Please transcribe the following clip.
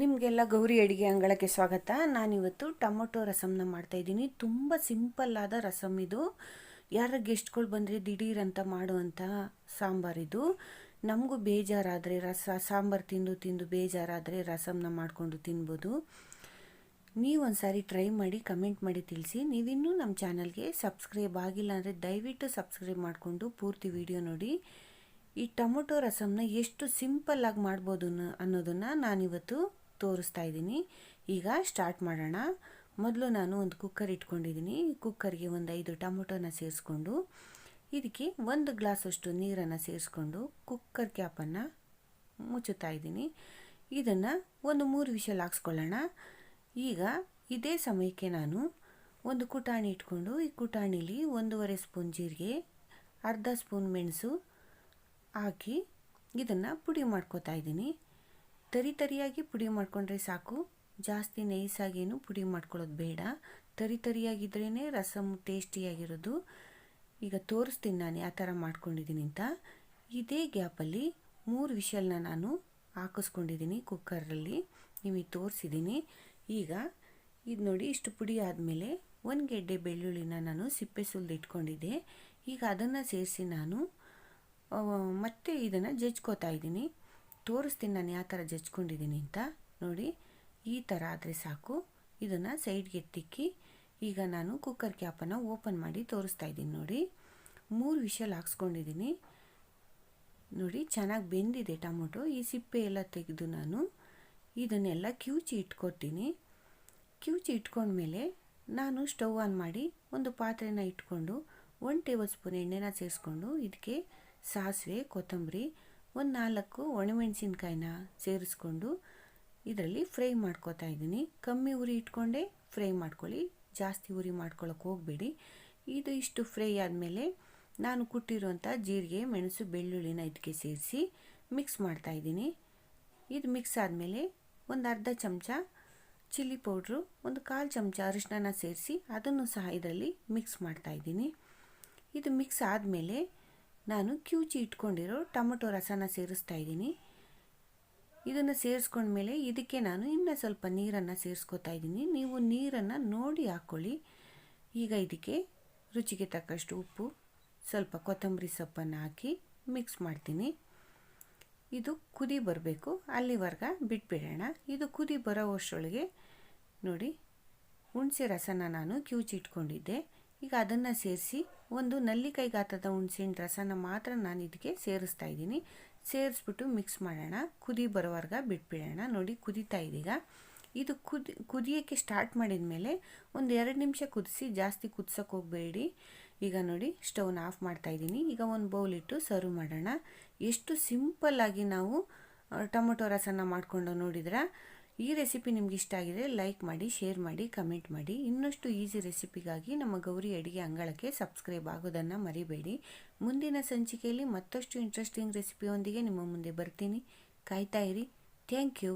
ನಿಮಗೆಲ್ಲ ಗೌರಿ ಅಡುಗೆ ಅಂಗಳಕ್ಕೆ ಸ್ವಾಗತ. ನಾನಿವತ್ತು ಟೊಮೊಟೊ ರಸಮ್ನ ಮಾಡ್ತಾಯಿದ್ದೀನಿ ತುಂಬ ಆದ ರಸಮ್ ಇದು. ಯಾರ ಗೆಸ್ಟ್ಗಳು ಬಂದರೆ ದಿಢೀರಂತ ಮಾಡುವಂಥ ಸಾಂಬಾರಿದು ನಮಗೂ ಬೇಜಾರಾದರೆ ರಸ, ಸಾಂಬಾರು ತಿಂದು ತಿಂದು ಬೇಜಾರಾದರೆ ರಸಮ್ನ ಮಾಡಿಕೊಂಡು ತಿನ್ಬೋದು. ನೀವೊಂದು ಸಾರಿ ಟ್ರೈ ಮಾಡಿ, ಕಮೆಂಟ್ ಮಾಡಿ ತಿಳಿಸಿ. ನೀವಿನ್ನೂ ನಮ್ಮ ಚಾನಲ್ಗೆ ಸಬ್ಸ್ಕ್ರೈಬ್ ಆಗಿಲ್ಲ ಅಂದರೆ ದಯವಿಟ್ಟು ಸಬ್ಸ್ಕ್ರೈಬ್ ಮಾಡಿಕೊಂಡು ಪೂರ್ತಿ ವಿಡಿಯೋ ನೋಡಿ. ಈ ಟೊಮೊಟೊ ರಸಮ್ನ ಎಷ್ಟು ಸಿಂಪಲ್ಲಾಗಿ ಮಾಡ್ಬೋದು ಅನ್ನೋದನ್ನು ನಾನಿವತ್ತು ತೋರಿಸ್ತಾ ಇದ್ದೀನಿ. ಈಗ ಸ್ಟಾರ್ಟ್ ಮಾಡೋಣ. ಮೊದಲು ನಾನು ಒಂದು ಕುಕ್ಕರ್ ಇಟ್ಕೊಂಡಿದ್ದೀನಿ. ಕುಕ್ಕರ್ಗೆ ಒಂದು ಐದು ಟೊಮೊಟೊನ ಸೇರಿಸ್ಕೊಂಡು, ಇದಕ್ಕೆ ಒಂದು ಗ್ಲಾಸಷ್ಟು ನೀರನ್ನು ಸೇರಿಸ್ಕೊಂಡು ಕುಕ್ಕರ್ ಕ್ಯಾಪನ್ನು ಮುಚ್ಚುತ್ತಾ ಇದ್ದೀನಿ. ಇದನ್ನು ಒಂದು ಮೂರು ವಿಷಲ್ ಹಾಕ್ಸ್ಕೊಳ್ಳೋಣ. ಈಗ ಇದೇ ಸಮಯಕ್ಕೆ ನಾನು ಒಂದು ಕುಟಾಣಿ ಇಟ್ಕೊಂಡು, ಈ ಕುಟಾಣಿಲಿ ಒಂದೂವರೆ ಸ್ಪೂನ್ ಜೀರಿಗೆ, ಅರ್ಧ ಸ್ಪೂನ್ ಮೆಣಸು ಹಾಕಿ ಇದನ್ನು ಪುಡಿ ಮಾಡ್ಕೋತಾ ಇದ್ದೀನಿ. ತರಿ ತರಿಯಾಗಿ ಪುಡಿ ಮಾಡಿಕೊಂಡ್ರೆ ಸಾಕು. ಜಾಸ್ತಿ ನೈಸಾಗೇನು ಪುಡಿ ಮಾಡ್ಕೊಳ್ಳೋದು ಬೇಡ. ತರಿ ತರಿಯಾಗಿದ್ರೇ ರಸಮ್ ಟೇಸ್ಟಿಯಾಗಿರೋದು. ಈಗ ತೋರಿಸ್ತೀನಿ ನಾನು ಯಾವ ಥರ ಮಾಡ್ಕೊಂಡಿದ್ದೀನಿ ಅಂತ. ಇದೇ ಗ್ಯಾಪಲ್ಲಿ ಮೂರು ವಿಷಲ್ನ ನಾನು ಹಾಕಿಸ್ಕೊಂಡಿದ್ದೀನಿ ಕುಕ್ಕರಲ್ಲಿ. ನಿಮಗೆ ತೋರಿಸಿದ್ದೀನಿ. ಈಗ ಇದು ನೋಡಿ ಇಷ್ಟು ಪುಡಿ ಆದಮೇಲೆ ಒಂದು ಗೆಡ್ಡೆ ಬೆಳ್ಳುಳ್ಳಿನ ನಾನು ಸಿಪ್ಪೆ ಸುಲಿದು ಇಟ್ಕೊಂಡಿದ್ದೆ. ಈಗ ಅದನ್ನು ಸೇರಿಸಿ ನಾನು ಮತ್ತೆ ಇದನ್ನು ಜಜ್ಕೋತಾ ಇದ್ದೀನಿ. ತೋರಿಸ್ತೀನಿ ನಾನು ಯಾವ ಥರ ಜಚ್ಕೊಂಡಿದ್ದೀನಿ ಅಂತ. ನೋಡಿ, ಈ ಥರ ಆದರೆ ಸಾಕು. ಇದನ್ನು ಸೈಡ್ಗೆ ತಿಕ್ಕಿ ಈಗ ನಾನು ಕುಕ್ಕರ್ ಕ್ಯಾಪನ್ನು ಓಪನ್ ಮಾಡಿ ತೋರಿಸ್ತಾ ಇದ್ದೀನಿ ನೋಡಿ. ಮೂರು ವಿಷಲ್ ಹಾಕ್ಸ್ಕೊಂಡಿದ್ದೀನಿ. ನೋಡಿ, ಚೆನ್ನಾಗಿ ಬೆಂದಿದೆ ಟೊಮೊಟೊ. ಈ ಸಿಪ್ಪೆ ಎಲ್ಲ ತೆಗೆದು ನಾನು ಇದನ್ನೆಲ್ಲ ಕಿವುಚಿ ಇಟ್ಕೊತೀನಿ ಕಿವುಚಿ ಇಟ್ಕೊಂಡ್ಮೇಲೆ ನಾನು ಸ್ಟವ್ ಆನ್ ಮಾಡಿ ಒಂದು ಪಾತ್ರೆನ ಇಟ್ಕೊಂಡು ಒನ್ ಟೇಬಲ್ ಸ್ಪೂನ್ ಎಣ್ಣೆನ ಸೇರಿಸ್ಕೊಂಡು, ಇದಕ್ಕೆ ಸಾಸಿವೆ, ಕೊತ್ತಂಬರಿ ಒಂದು ನಾಲ್ಕು ಒಣಮೆಣಸಿನ್ಕಾಯಿನ ಸೇರಿಸ್ಕೊಂಡು ಇದರಲ್ಲಿ ಫ್ರೈ ಮಾಡ್ಕೋತಾ ಇದ್ದೀನಿ. ಕಮ್ಮಿ ಉರಿ ಇಟ್ಕೊಂಡೇ ಫ್ರೈ ಮಾಡ್ಕೊಳ್ಳಿ. ಜಾಸ್ತಿ ಉರಿ ಮಾಡ್ಕೊಳ್ಳೋಕೆ ಹೋಗಬೇಡಿ. ಇದು ಇಷ್ಟು ಫ್ರೈ ಆದಮೇಲೆ ನಾನು ಕುಟ್ಟಿರುವಂಥ ಜೀರಿಗೆ, ಮೆಣಸು, ಬೆಳ್ಳುಳ್ಳಿನ ಇದಕ್ಕೆ ಸೇರಿಸಿ ಮಿಕ್ಸ್ ಮಾಡ್ತಾಯಿದ್ದೀನಿ ಇದು ಮಿಕ್ಸ್ ಆದಮೇಲೆ ಒಂದು ಅರ್ಧ ಚಮಚ ಚಿಲ್ಲಿ ಪೌಡ್ರು, ಒಂದು ಕಾಲು ಚಮಚ ಅರಿಶಿನ ಸೇರಿಸಿ ಅದನ್ನು ಸಹ ಇದರಲ್ಲಿ ಮಿಕ್ಸ್ ಮಾಡ್ತಾಯಿದ್ದೀನಿ ಇದು ಮಿಕ್ಸ್ ಆದಮೇಲೆ ನಾನು ಕ್ಯೂಚಿ ಇಟ್ಕೊಂಡಿರೋ ಟೊಮೊಟೊ ರಸನ ಸೇರಿಸ್ತಾ ಇದ್ದೀನಿ. ಇದನ್ನು ಸೇರಿಸ್ಕೊಂಡ್ಮೇಲೆ ಇದಕ್ಕೆ ನಾನು ಇನ್ನೂ ಸ್ವಲ್ಪ ನೀರನ್ನು ಸೇರಿಸ್ಕೊತಾ ಇದ್ದೀನಿ. ನೀವು ನೀರನ್ನು ನೋಡಿ ಹಾಕ್ಕೊಳ್ಳಿ ಈಗ ಇದಕ್ಕೆ ರುಚಿಗೆ ತಕ್ಕಷ್ಟು ಉಪ್ಪು, ಸ್ವಲ್ಪ ಕೊತ್ತಂಬರಿ ಸೊಪ್ಪನ್ನು ಹಾಕಿ ಮಿಕ್ಸ್ ಮಾಡ್ತೀನಿ. ಇದು ಕುದಿ ಬರಬೇಕು. ಅಲ್ಲಿವರೆಗ ಬಿಟ್ಬಿಡೋಣ. ಇದು ಕುದಿ ಬರೋ ಅಷ್ಟರೊಳಗೆ ನೋಡಿ, ಹುಣಸೆ ರಸನ ನಾನು ಕ್ಯೂಚಿ ಇಟ್ಕೊಂಡಿದ್ದೆ. ಈಗ ಅದನ್ನು ಸೇರಿಸಿ ಒಂದು ನಲ್ಲಿಕಾಯಿ ಗಾತ್ರದ ಹುಣಸೆಹಣ್ಣು ರಸನ ಮಾತ್ರ ನಾನು ಇದಕ್ಕೆ ಸೇರಿಸ್ತಾ ಇದ್ದೀನಿ. ಸೇರಿಸ್ಬಿಟ್ಟು ಮಿಕ್ಸ್ ಮಾಡೋಣ. ಕುದಿ ಬರೋವರ್ಗ ಬಿಟ್ಬಿಡೋಣ. ನೋಡಿ ಕುದೀತಾ ಇದೀಗ. ಇದು ಕುದಿ, ಕುದಿಯೋಕ್ಕೆ ಸ್ಟಾರ್ಟ್ ಮಾಡಿದ ಮೇಲೆ ಒಂದು ಎರಡು ನಿಮಿಷ ಕುದಿಸಿ ಜಾಸ್ತಿ ಕುದಿಸೋಕೆ ಹೋಗಬೇಡಿ. ಈಗ ನೋಡಿ ಸ್ಟವ್ನ ಆಫ್ ಮಾಡ್ತಾ ಇದ್ದೀನಿ. ಈಗ ಒಂದು ಬೌಲ್ ಇಟ್ಟು ಸರ್ವ್ ಮಾಡೋಣ. ಎಷ್ಟು ಸಿಂಪಲ್ಲಾಗಿ ನಾವು ಟೊಮೊಟೊ ರಸನ ಮಾಡಿಕೊಂಡು ನೋಡಿದ್ರೆ? ಈ ರೆಸಿಪಿ ನಿಮ್ಗೆ ಇಷ್ಟ ಆಗಿದೆ ಲೈಕ್ ಮಾಡಿ, ಶೇರ್ ಮಾಡಿ, ಕಮೆಂಟ್ ಮಾಡಿ. ಇನ್ನಷ್ಟು ಈಸಿ ರೆಸಿಪಿಗಾಗಿ ನಮ್ಮ ಗೌರಿ ಅಡುಗೆ ಅಂಗಳಕ್ಕೆ ಸಬ್ಸ್ಕ್ರೈಬ್ ಆಗೋದನ್ನು ಮರಿಬೇಡಿ. ಮುಂದಿನ ಸಂಚಿಕೆಯಲ್ಲಿ ಮತ್ತಷ್ಟು ಇಂಟ್ರೆಸ್ಟಿಂಗ್ ರೆಸಿಪಿಯೊಂದಿಗೆ ನಿಮ್ಮ ಮುಂದೆ ಬರ್ತೀನಿ. ಕಾಯ್ತಾ ಇರಿ. Thank you